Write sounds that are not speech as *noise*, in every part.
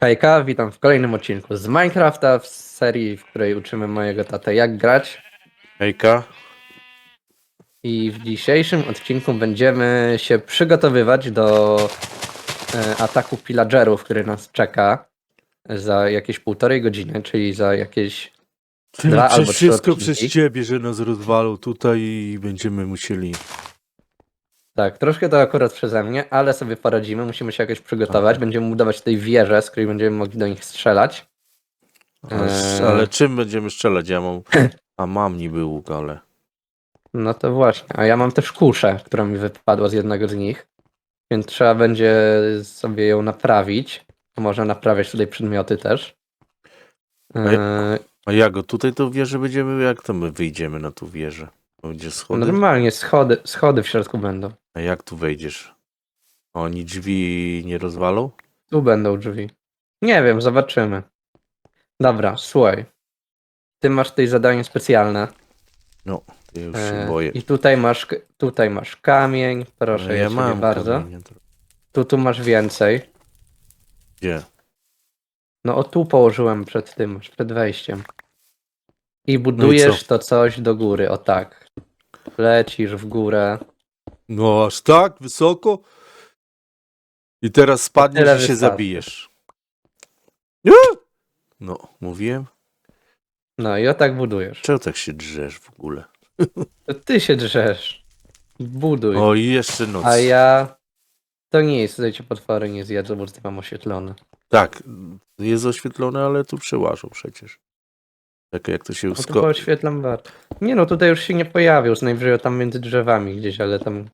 Hejka, witam w kolejnym odcinku z Minecrafta w serii, w której uczymy mojego tatę jak grać. Hejka. I w dzisiejszym odcinku będziemy się przygotowywać do e, ataku pillagerów, który nas czeka za jakieś półtorej godziny, czyli za jakieś Dwa albo Przez trzy wszystko odcinki. przez ciebie, że nas rozwalą tutaj i będziemy musieli. Tak, troszkę to akurat przeze mnie, ale sobie poradzimy. Musimy się jakoś przygotować. Będziemy budować tutaj wieżę, z której będziemy mogli do nich strzelać. Ale, Eee. ale czym będziemy strzelać? Ja mam. A mam niby łuk, ale. No to właśnie. A ja mam też kuszę, która mi wypadła z jednego z nich. Więc trzeba będzie sobie ją naprawić. Można naprawiać tutaj przedmioty też. ja- Eee, A jak go tutaj to wieżę będziemy. Jak to my wyjdziemy na tą wieżę? Będzie schody? normalnie schody, schody w środku będą. A jak tu wejdziesz? Oni drzwi nie rozwalą? Tu będą drzwi. Nie wiem, zobaczymy. Dobra, słuchaj. Ty masz tutaj zadanie specjalne. Ja już się Eee, boję. I tutaj masz, tutaj masz kamień. Proszę, Ale ja ciebie mam bardzo. kamienie, Tu, tu masz więcej. Gdzie? No o tu położyłem przed tym, przed wejściem. I budujesz to coś do góry, o tak. Lecisz w górę. No aż tak wysoko? I teraz spadniesz i się wystarczy. zabijesz. Nie! No, mówiłem. No i o tak budujesz. Czemu tak się drzesz w ogóle? To ty się drzesz. Buduj. O, i jeszcze noc. A ja... To nie jest, tutaj cię potwory nie zjedzą, bo tutaj mam oświetlone. Tak, jest oświetlone, ale tu przełażą przecież. Tak jak to się No to usko... oświetlam bardzo. Nie no, tutaj już się nie pojawił, z najwyżej tam między drzewami gdzieś, ale tam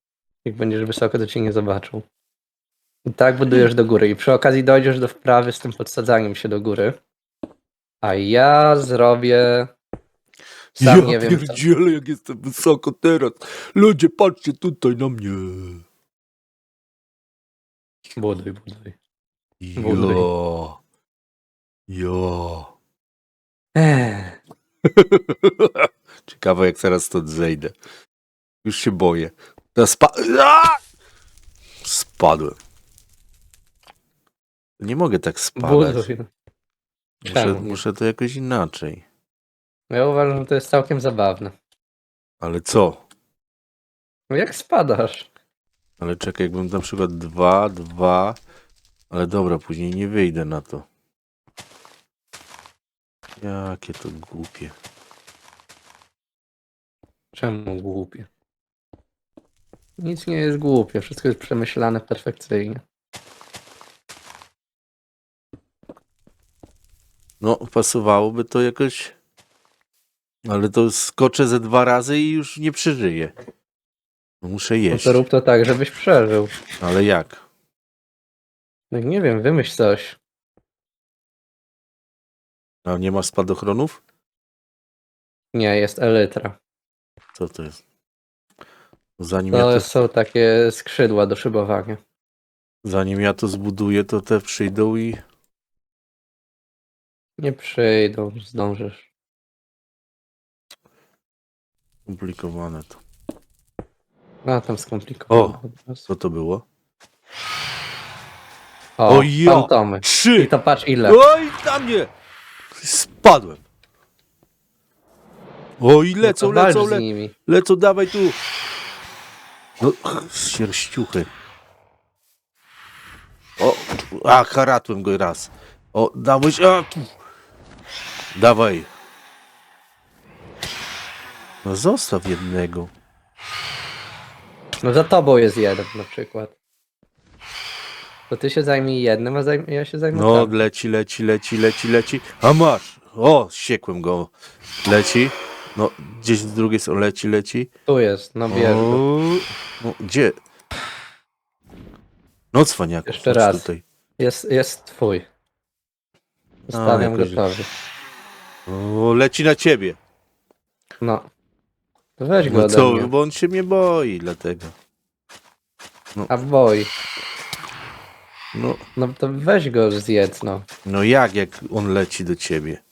jak będziesz wysoko, to cię nie zobaczą. I tak budujesz do góry i przy okazji dojdziesz do wprawy z tym podsadzaniem się do góry. A ja zrobię... Sam ja nie wiem, co... pierdzielę, jak jestem wysoko teraz. Ludzie, patrzcie tutaj na mnie. Buduj, buduj. Buduj. Jo. Eee, Ciekawe, jak zaraz stąd zejdę. Już się boję. Teraz spa... Spadłem. Nie mogę tak spadać. buduj. Muszę, Czemu muszę to jakoś inaczej. Ja uważam, że to jest całkiem zabawne. Ale co? No jak spadasz? Ale czekaj, jakbym na przykład dwa, dwa, ale dobra, później nie wyjdę na to. Jakie to głupie. Czemu głupie? Nic nie jest głupie, wszystko jest przemyślane perfekcyjnie. No, pasowałoby to jakoś. Ale to skoczę ze dwa razy i już nie przeżyję. No, muszę No jeść. to rób to tak, żebyś przeżył. Ale jak? No nie wiem, wymyśl coś. A nie masz spadochronów? Nie, jest elytra. Co to jest? Zanim ja To to, są takie skrzydła do szybowania. zanim ja to zbuduję, to te przyjdą i. Nie przyjdą, zdążysz. Komplikowane to. A tam skomplikowane. O! Co to było? O, O ja! fantomy. I Trzy! to patrz ile. Oj, na mnie! Spadłem. O, i lecą, No to walcz lecą, z le nimi. lecą, dawaj tu. No, sierściuchy. O, a, haratłem go raz. O, dałeś, a, tu. Dawaj. No, zostaw jednego. No za tobą jest jeden na przykład. To ty się zajmij jednym, a zajm- ja się zajmę No, tym. leci, leci, leci, leci, leci. A masz. O, siekłem go. Leci. No, gdzieś z drugiej strony leci, leci. Tu jest, no go. O, no, gdzie? No, cwaniaku. Jeszcze chodź raz. Tutaj. Jest, jest twój. Zostawiam jakoś- gotowy. O, leci na ciebie. No. To Weź go No ode co, mnie. bo on się mnie boi, dlatego. A boi. No, No to weź go zjedz, no. no jak, jak on leci do ciebie?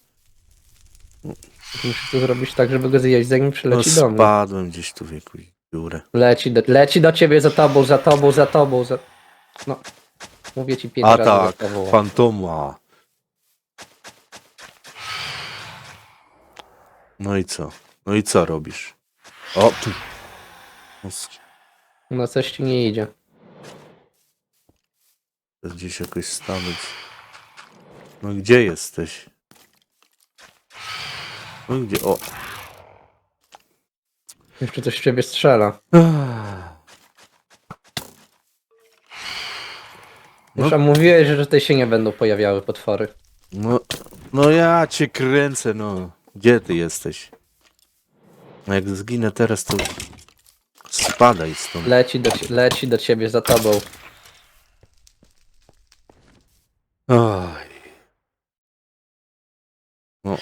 Musisz to zrobić tak, żeby go zjeść, zanim No przyleci do mnie. spadłem gdzieś tu w jakąś dziurę. Leci do, leci do ciebie za tobą, za tobą, za tobą, za... No. Mówię ci pięć A razy tak, fantoma. No i co? No i co robisz? O, tu. No coś ci nie idzie. Gdzieś jakoś stanąć. No gdzie jesteś? No gdzie? O. Jeszcze coś w ciebie strzela. No. Już mówiłeś, że tutaj się nie będą pojawiały potwory. No, no ja cię kręcę, no. Gdzie ty jesteś? No jak zginę teraz, to spadaj stąd. Leci do, leci do ciebie za tobą. Oj. No.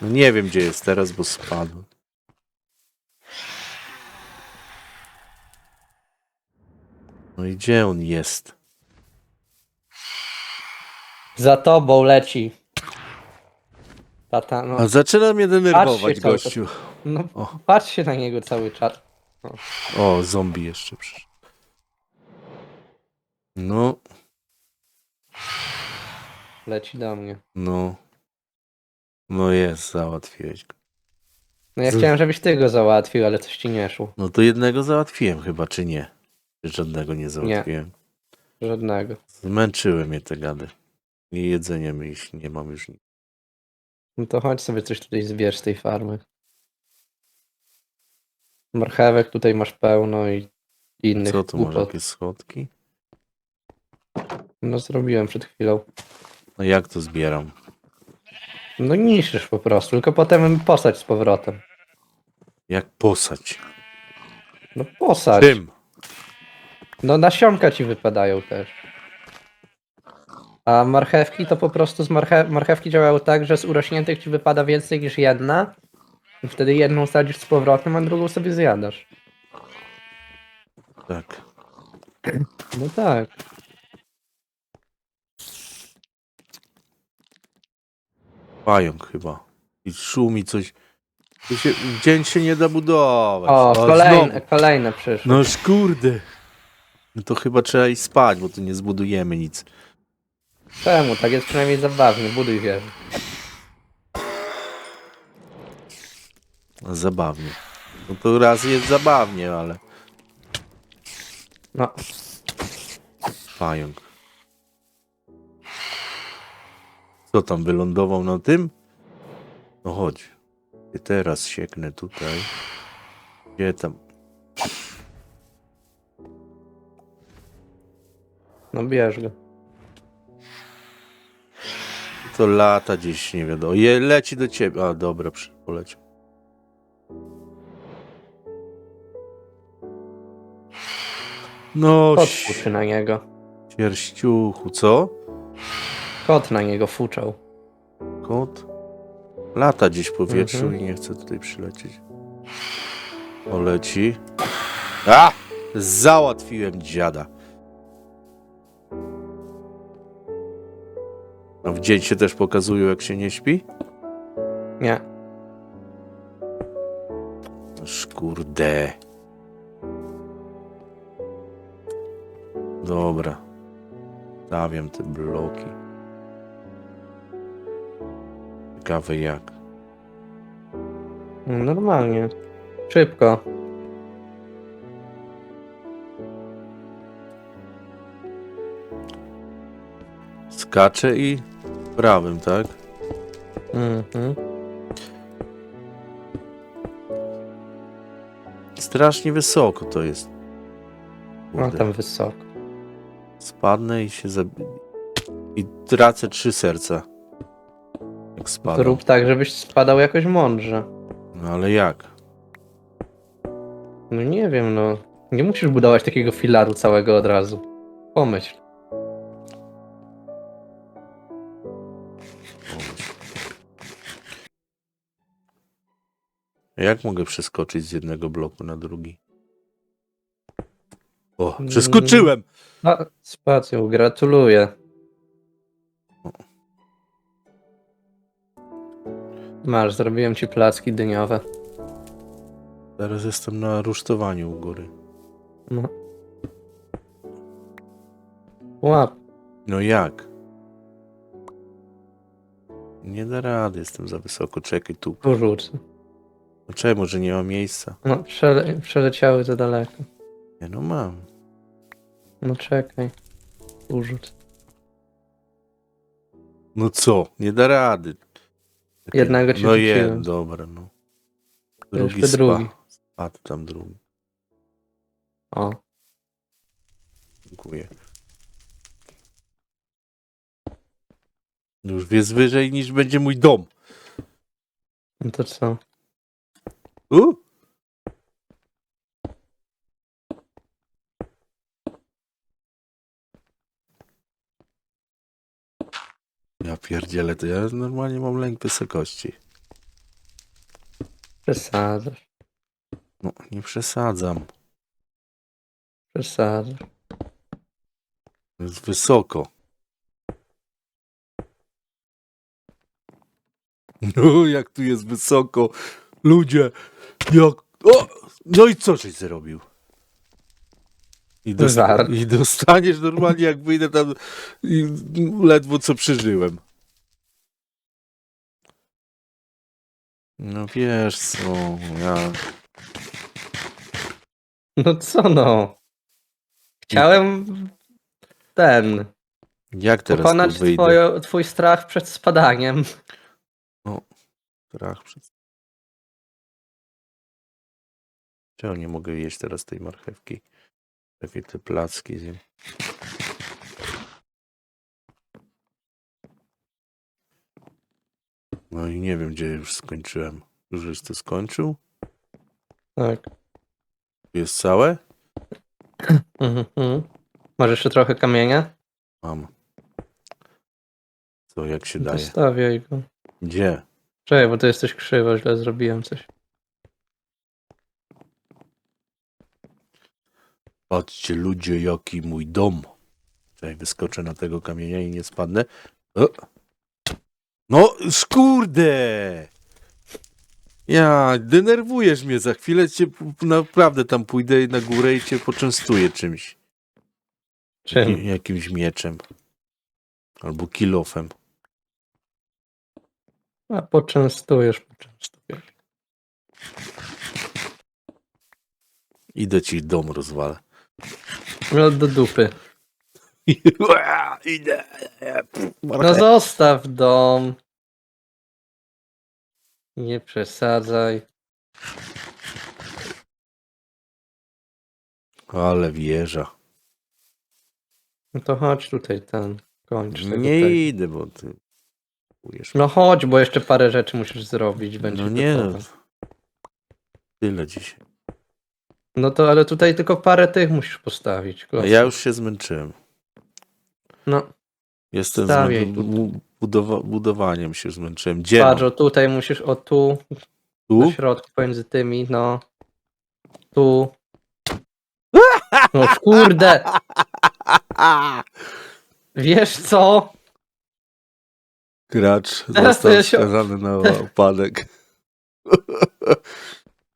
no nie wiem, gdzie jest teraz, bo spadł. No i gdzie on jest? Za tobą leci. Tata, no, A zaczyna mnie denerwować, Patrzcie, cały gościu. no O. patrz się na niego cały czas. O, zombie jeszcze przyszedł. No, Leci do mnie. no. No jest, załatwiłeś go. No ja Z- chciałem, żebyś ty go załatwił, ale coś ci nie szło. No to jednego załatwiłem chyba, czy nie? Czy żadnego nie załatwiłem? Żadnego. Zmęczyły mnie te gady. I jedzeniem iść nie mam już nic. No to chodź sobie coś tutaj zbierz z tej farmy. Marchewek tutaj masz pełno i innych Co tu masz, głupot. jakieś schodki? No zrobiłem przed chwilą. No jak to zbieram? No niszczysz po prostu, tylko potem posać z powrotem. Jak posać? No posać. Czym? No nasionka ci wypadają też. A marchewki to po prostu z marche marchewki działają tak, że z urośniętych ci wypada więcej niż jedna. I wtedy jedną sadzisz z powrotem, a drugą sobie zjadasz. Tak. No tak. Pająk chyba. I szumi coś. Tu się, dzień się nie da budować. O, A kolejne, znowu. kolejne przyszły. No kurde. No to chyba trzeba iść spać, bo tu nie zbudujemy nic. Czemu? Tak jest przynajmniej zabawnie, buduj wieżę. No, Zabawnie. No to raz jest zabawnie, ale No, pająk. Co tam, wylądował na tym? No chodź. I teraz sieknę tutaj. Gdzie tam? no bierz go. To lata gdzieś, nie wiadomo. Je, leci do ciebie. A, dobra, przy- poleciał. No, fuczy na niego. sierściuchu, co? Kot na niego fuczał. Kot? Lata gdzieś w powietrzu Mhm. i nie chce tutaj przylecieć. O, leci. A! Załatwiłem dziada. A w dzień się też pokazują, jak się nie śpi? Nie. Aż kurde. Dobra. Stawiam te bloki. Ciekawe jak. No, Normalnie. Szybko. Skacze i prawym, tak? Mhm. Strasznie wysoko to jest. No Kurde. tam wysoko. Spadnę i się zabi... I tracę trzy serca. Jak To spadam. rób tak, żebyś spadał jakoś mądrze. No ale jak? No nie wiem, no. Nie musisz budować takiego filaru całego od razu. Pomyśl. Jak mogę przeskoczyć z jednego bloku na drugi? O, Mm. przeskoczyłem! A, spacją, gratuluję. Masz, zrobiłem ci placki dyniowe. Teraz jestem na rusztowaniu u góry. No. Łap. No jak? Nie da rady, jestem za wysoko. Czekaj tu. Tu rzucę. No czemu, że nie ma miejsca? No, przele przeleciały za daleko. Nie no mam. No czekaj. Tu rzucę. No co? Nie da rady. Jednego ci No je, rzuciłem. dobra, no. Drugi jeszcze spa. drugi. Spadł tam drugi. O. Dziękuję. Już jest wyżej niż będzie mój dom. No to co? U? Ja pierdzielę, to ja normalnie mam lęk wysokości. Przesadzasz. No, nie przesadzam. Przesadzasz. Jest wysoko. No, jak tu jest wysoko. Ludzie, jak... O! No i co żeś zrobił? I, dosta-. I dostaniesz normalnie, jak wyjdę tam i ledwo co przeżyłem. No wiesz co, ja... No co no? Chciałem ten. Jak teraz Pokonać tu wyjdę? twoje, twój strach przed spadaniem. Strach przed... Czemu nie mogę jeść teraz tej marchewki? Takie te placki zjem. No i nie wiem, gdzie już skończyłem. Już żeś to skończył? Tak. Jest całe? *clears throat* Mhm. Masz jeszcze trochę kamienia? Mam. Co, jak się daje? Zostawiaj go. Gdzie? Czekaj, bo to jesteś krzywo, źle zrobiłem coś. Patrzcie ludzie, jaki mój dom. Czekaj, wyskoczę na tego kamienia i nie spadnę. O! No, skurde! Ja, denerwujesz mnie za chwilę, cię naprawdę tam pójdę na górę i cię poczęstuję czymś. Czym? Jakim- Jakimś mieczem. Albo kilofem. A poczęstujesz, poczęstujesz. Idę ci dom rozwalę. No do dupy. *laughs* Idę. No zostaw dom. Nie przesadzaj. Ale wieża. No to chodź tutaj ten. Kończ tego Nie tego. idę, bo ty... Ujesz No chodź, bo jeszcze parę rzeczy musisz zrobić. Będzie No nie, gotowe. tyle dzisiaj. No to ale tutaj tylko parę tych musisz postawić. Klocków. ja już się zmęczyłem. No, Jestem Stawiaj zmę... tu. bu- budowa... budowaniem się zmęczyłem. Gdzie? patrz, o tutaj musisz, o tu, Tu? na środku pomiędzy tymi, no. Tu. No kurde, wiesz co? Gracz Teraz to został ja się- skazany na *laughs* upadek.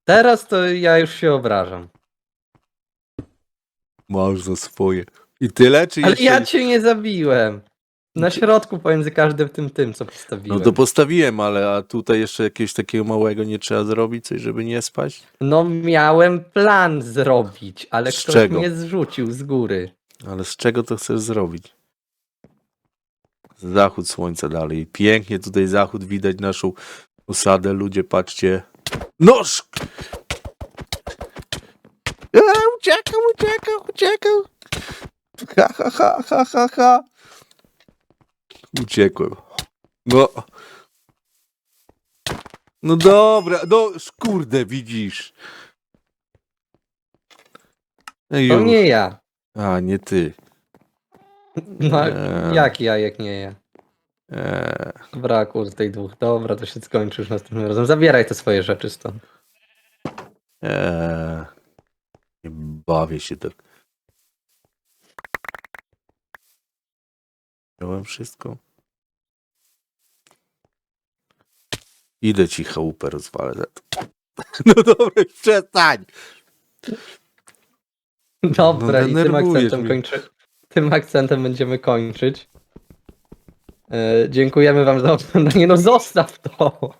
Teraz to ja już się obrażam. Masz za swoje. I tyle, czy Ale jeszcze... ja cię nie zabiłem. Na środku pomiędzy każdym tym tym, co No postawiłem. to postawiłem, ale a tutaj jeszcze jakiegoś takiego małego nie trzeba zrobić, coś, żeby nie spać? No miałem plan zrobić, ale Z ktoś czego? mnie zrzucił z góry. Ale z czego to chcesz zrobić? Zachód słońca dalej. Pięknie tutaj zachód, widać naszą osadę. Ludzie, patrzcie. Noż! A, uciekał, uciekał, uciekał. Ha, ha, ha, ha, ha, ha. Uciekłem. No. No dobra, no kurde, widzisz. No To już. nie ja. A, nie ty. No, Eee. jak ja, jak nie ja. Eee, Brakło z tej dwóch. Dobra, to się skończy już następnym razem. Zabieraj te swoje rzeczy stąd. eee, nie bawię się tak. Miałem wszystko. Idę ci chałupę rozwalę. za *laughs* to. No dobra, przestań. Dobra, i tym denerwujesz akcentem mnie. kończy. Tym akcentem będziemy kończyć. E, dziękujemy wam za oglądanie. No zostaw to!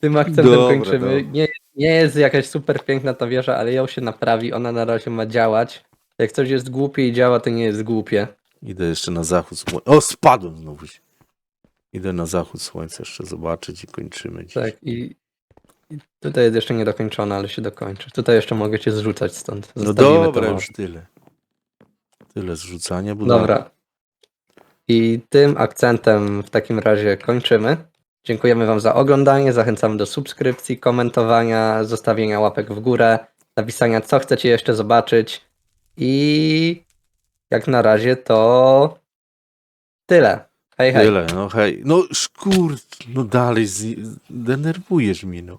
Tym akcentem Dobra, kończymy. dobra. Nie, nie jest jakaś super piękna ta wieża, ale ją się naprawi. Ona na razie ma działać. Jak coś jest głupie i działa, to nie jest głupie. Idę jeszcze na zachód słońca. O, spadłem znowu. się. Idę na zachód słońca jeszcze zobaczyć i kończymy dziś. Tak, i, i tutaj jest jeszcze niedokończona, ale się dokończy. Tutaj jeszcze mogę cię zrzucać stąd. No Zostawimy to dobra, może. już tyle. Tyle zrzucania. Buda. Dobra. I tym akcentem w takim razie kończymy. Dziękujemy Wam za oglądanie. Zachęcamy do subskrypcji, komentowania, zostawienia łapek w górę, napisania, co chcecie jeszcze zobaczyć. I jak na razie to tyle. Hej, hej. Tyle, no hej. No szkur, no dalej, z... denerwujesz mnie, no.